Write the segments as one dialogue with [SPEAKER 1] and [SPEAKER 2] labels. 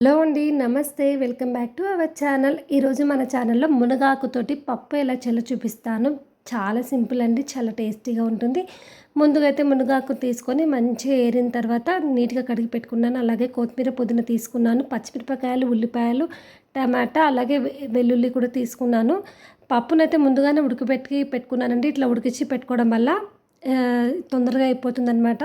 [SPEAKER 1] Hello అండి నమస్తే. Welcome back to our channel. ఈరోజు మన ఛానల్లో మునగాకుతోటి పప్పు ఎలా చెల్ల చూపిస్తాను. చాలా సింపుల్ అండి చాలా టేస్టీగా ఉంటుంది. ముందుగా అయితే మునగాకు తీసుకొని మంచిగా ఏరిన తర్వాత నీట్గా కడిగి పెట్టుకున్నాను. అలాగే కొత్తిమీర పుదీనా తీసుకున్నాను. పచ్చిమిరపకాయలు ఉల్లిపాయలు టమాటా అలాగే వెల్లుల్లి కూడా తీసుకున్నాను. పప్పునైతే ముందుగానే ఉడకబెట్టి పెట్టుకున్నానండి. ఇట్లా ఉడికించి పెట్టుకోవడం వల్ల తొందరగా అయిపోతుంది అనమాట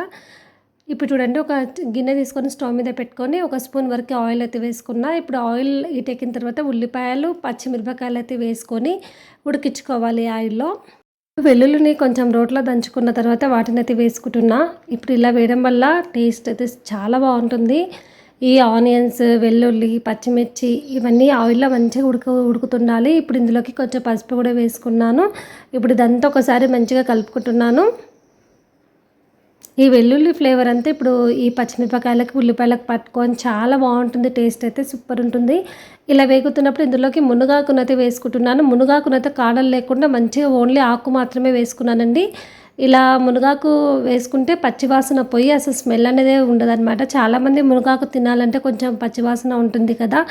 [SPEAKER 1] ఇప్పుడు చూడండి ఒక గిన్నె తీసుకొని స్టవ్ మీద పెట్టుకొని ఒక స్పూన్ వరకు ఆయిల్ అయితే వేసుకున్నా. ఇప్పుడు ఆయిల్ ఇటెక్కిన తర్వాత ఉల్లిపాయలు పచ్చిమిరపకాయలు అయితే వేసుకొని ఉడికించుకోవాలి ఆయిల్లో. వెల్లుల్లిని కొంచెం రోట్లో దంచుకున్న తర్వాత వాటిని అయితే వేసుకుంటున్నా. ఇప్పుడు ఇలా వేయడం వల్ల టేస్ట్ అయితే చాలా బాగుంటుంది. ఈ ఆనియన్స్ వెల్లుల్లి పచ్చిమిర్చి ఇవన్నీ ఆయిల్లో మంచిగా ఉడుకు ఉడుకుతుండాలి. ఇప్పుడు ఇందులోకి కొంచెం పసుపు కూడా వేసుకున్నాను. ఇప్పుడు ఇదంతా ఒకసారి మంచిగా కలుపుకుంటున్నాను. ఈ వెల్లుల్లి ఫ్లేవర్ అంతా ఇప్పుడు ఈ పచ్చిమిరపకాయలకి ఉల్లిపాయలకు పట్టుకొని చాలా బాగుంటుంది టేస్ట్ అయితే సూపర్ ఉంటుంది. ఇలా వేగుతున్నప్పుడు ఇందులోకి మునగాకునైతే వేసుకుంటున్నాను. మునగాకునైతే కాడలు లేకుండా మంచిగా ఓన్లీ ఆకు మాత్రమే వేసుకున్నానండి. ఇలా మునగాకు వేసుకుంటే పచ్చివాసన పోయి అసలు స్మెల్ అనేది ఉండదన్నమాట. చాలామంది మునగాకు తినాలంటే కొంచెం పచ్చివాసన ఉంటుంది కదా.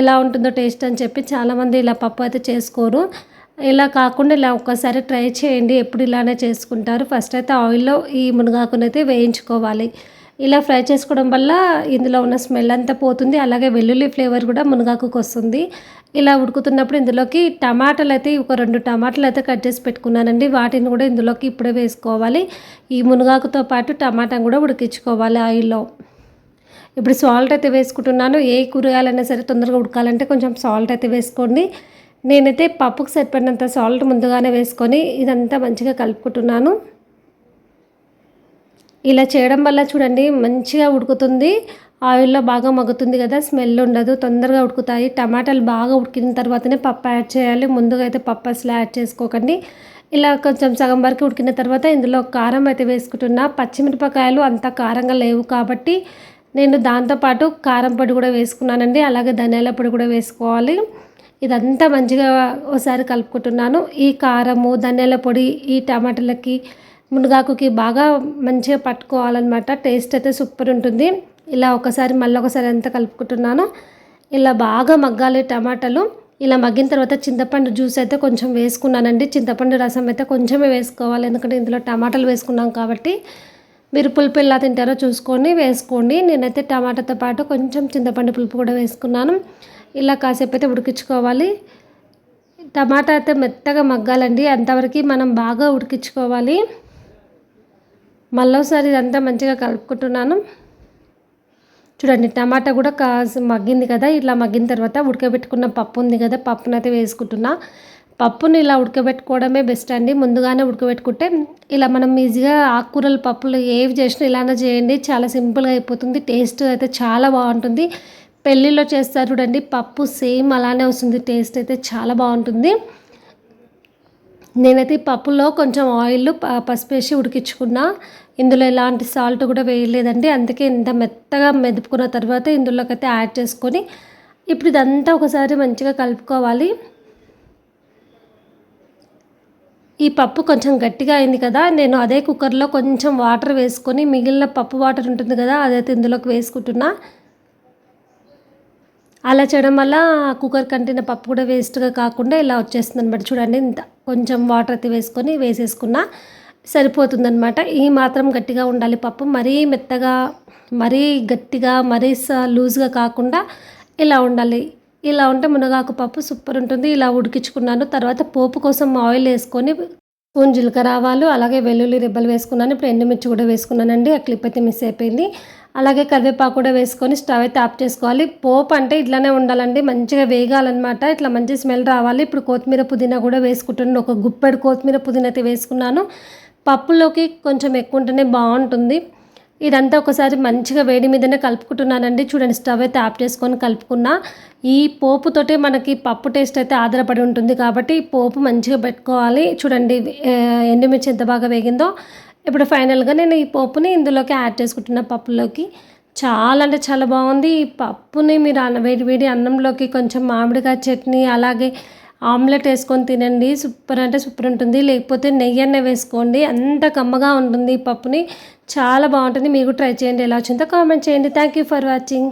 [SPEAKER 1] ఎలా ఉంటుందో టేస్ట్ అని చెప్పి చాలామంది ఇలా పప్పు అయితే చేసుకోరు. ఇలా కాకుండా ఇలా ఒక్కసారి ట్రై చేయండి ఎప్పుడు ఇలానే చేసుకుంటారు. ఫస్ట్ అయితే ఆయిల్లో ఈ మునగాకునైతే వేయించుకోవాలి. ఇలా ఫ్రై చేసుకోవడం వల్ల ఇందులో ఉన్న స్మెల్ అంతా పోతుంది. అలాగే వెల్లుల్లి ఫ్లేవర్ కూడా మునగాకుకు వస్తుంది. ఇలా ఉడుకుతున్నప్పుడు ఇందులోకి టమాటాలు అయితే ఒక రెండు టమాటాలు అయితే కట్ చేసి పెట్టుకున్నానండి. వాటిని కూడా ఇందులోకి ఇప్పుడే వేసుకోవాలి. ఈ మునగాకుతో పాటు టమాటా కూడా ఉడికించుకోవాలి ఆయిల్లో. ఇప్పుడు సాల్ట్ అయితే వేసుకుంటున్నాను. ఏ కూరగాయలైనా సరే తొందరగా ఉడకాలంటే కొంచెం సాల్ట్ అయితే వేసుకోండి. నేనైతే పప్పుకు సరిపడినంత సాల్ట్ ముందుగానే వేసుకొని ఇదంతా మంచిగా కలుపుకుంటున్నాను. ఇలా చేయడం వల్ల చూడండి మంచిగా ఉడుకుతుంది. ఆయిల్లో బాగా మగ్గుతుంది కదా స్మెల్ ఉండదు తొందరగా ఉడుకుతాయి. టమాటాలు బాగా ఉడికిన తర్వాతనే పప్పు యాడ్ చేయాలి. ముందుగా అయితే పప్పు అసలు యాడ్ చేసుకోకండి. ఇలా కొంచెం సగం వరకు ఉడికిన తర్వాత ఇందులో కారం అయితే వేసుకుంటున్నా. పచ్చిమిరపకాయలు అంత కారంగా లేవు కాబట్టి నేను దాంతోపాటు కారం పొడి కూడా వేసుకున్నానండి. అలాగే ధనియాల పొడి కూడా వేసుకోవాలి. ఇదంతా మంచిగా ఒకసారి కలుపుకుంటున్నాను. ఈ కారము ధనియాల పొడి ఈ టమాటాలకి మునగాకుకి బాగా మంచిగా పట్టుకోవాలన్నమాట. టేస్ట్ అయితే సూపర్ ఉంటుంది. ఇలా ఒకసారి మళ్ళీ ఒకసారి అంతా కలుపుకుంటున్నాను. ఇలా బాగా మగ్గాలి టమాటాలు. ఇలా మగ్గిన తర్వాత చింతపండు జ్యూస్ అయితే కొంచెం వేసుకున్నానండి. చింతపండు రసం అయితే కొంచెమే వేసుకోవాలి. ఎందుకంటే ఇందులో టమాటాలు వేసుకున్నాం కాబట్టి. మీరు పులుపు ఎలా తింటారో చూసుకొని వేసుకోండి. నేనైతే టమాటాతో పాటు కొంచెం చింతపండు పులుపు కూడా వేసుకున్నాను. ఇలా కాసేపు అయితే ఉడికించుకోవాలి. టమాటా అయితే మెత్తగా మగ్గాలండి. అంతవరకు మనం బాగా ఉడికించుకోవాలి. మళ్ళీసారి ఇదంతా మంచిగా కలుపుకుంటున్నాను. చూడండి టమాటా కూడా కాసి మగ్గింది కదా. ఇట్లా మగ్గిన తర్వాత ఉడకబెట్టుకున్న పప్పు ఉంది కదా పప్పునైతే వేసుకుంటున్నా. పప్పుని ఇలా ఉడకబెట్టుకోవడమే బెస్ట్ అండి. ముందుగానే ఉడకబెట్టుకుంటే ఇలా మనం ఈజీగా ఆకుకూరలు పప్పులు ఏవి చేసినా ఇలానే చేయండి. చాలా సింపుల్గా అయిపోతుంది. టేస్ట్ అయితే చాలా బాగుంటుంది. పెళ్ళిలో చేస్తారు చూడండి పప్పు సేమ్ అలానే వస్తుంది టేస్ట్ అయితే చాలా బాగుంటుంది. నేనైతే పప్పులో కొంచెం ఆయిల్ పసుపు వేసి ఉడికించుకున్నా. ఇందులో ఎలాంటి సాల్ట్ కూడా వేయలేదండి. అందుకే ఇంత మెత్తగా మెదుపుకున్న తర్వాత ఇందులోకి అయితే యాడ్ చేసుకొని ఇప్పుడు ఇదంతా ఒకసారి మంచిగా కలుపుకోవాలి. ఈ పప్పు కొంచెం గట్టిగా అయింది కదా నేను అదే కుక్కర్లో కొంచెం వాటర్ వేసుకొని మిగిలిన పప్పు వాటర్ ఉంటుంది కదా అదైతే ఇందులోకి వేసుకుంటున్నా. అలా చేయడం వల్ల కుక్కర్ కంటిన పప్పు కూడా వేస్ట్గా కాకుండా ఇలా వచ్చేస్తుంది అనమాట చూడండి ఇంత కొంచెం వాటర్ అయితే వేసుకొని వేసేసుకున్నా సరిపోతుందనమాట ఈ మాత్రం గట్టిగా ఉండాలి పప్పు. మరీ మెత్తగా మరీ గట్టిగా మరీ లూజ్గా కాకుండా ఇలా ఉండాలి. ఇలా ఉంటే మునగాకు పప్పు సూపర్ ఉంటుంది. ఇలా ఉడికించుకున్నాను. తర్వాత పోపు కోసం ఆయిల్ వేసుకొని స్పూన్ జీలకర్ర ఆవాలు అలాగే వెల్లుల్లి రెబ్బలు వేసుకున్నాను. ఇప్పుడు ఎండుమిర్చి కూడా వేసుకున్నానండి. ఆ క్లిప్ అయితే మిస్ అయిపోయింది. అలాగే కరివేపాకు కూడా వేసుకొని స్టవ్ అయితే ఆఫ్ చేసుకోవాలి. పోపు అంటే ఇట్లానే ఉండాలండి. మంచిగా వేగాలన్నమాట. ఇట్లా మంచి స్మెల్ రావాలి. ఇప్పుడు కొత్తిమీర పుదీనా కూడా వేసుకుంటున్నాను. ఒక గుప్పెడు కొత్తిమీర పుదీనా అయితే వేసుకున్నాను. పప్పులోకి కొంచెం ఎక్కువ ఉంటేనే బాగుంటుంది. ఇదంతా ఒకసారి మంచిగా వేడి మీదనే కలుపుకుంటున్నానండి. చూడండి స్టవ్ అయితే ఆఫ్ చేసుకొని కలుపుకున్నా. ఈ పోపుతోటే మనకి పప్పు టేస్ట్ అయితే ఆధారపడి ఉంటుంది కాబట్టి పోపు మంచిగా పెట్టుకోవాలి. చూడండి ఎండుమిర్చి ఎంత బాగా వేగిందో. ఇప్పుడు ఫైనల్గా నేను ఈ పప్పుని ఇందులోకి యాడ్ చేసుకుంటున్న పప్పులోకి చాలా అంటే చాలా బాగుంది. ఈ పప్పుని మీరు అన్న వేడి వేడి అన్నంలోకి కొంచెం మామిడికాయ చట్నీ అలాగే ఆమ్లెట్ వేసుకొని తినండి. సూపర్ అంటే సూపర్ ఉంటుంది. లేకపోతే నెయ్యి అన్న వేసుకోండి. అంత కమ్మగా ఉంటుంది ఈ పప్పుని. చాలా బాగుంటుంది. మీరు ట్రై చేయండి. ఎలా వచ్చిందో కామెంట్ చేయండి. Thank you for watching.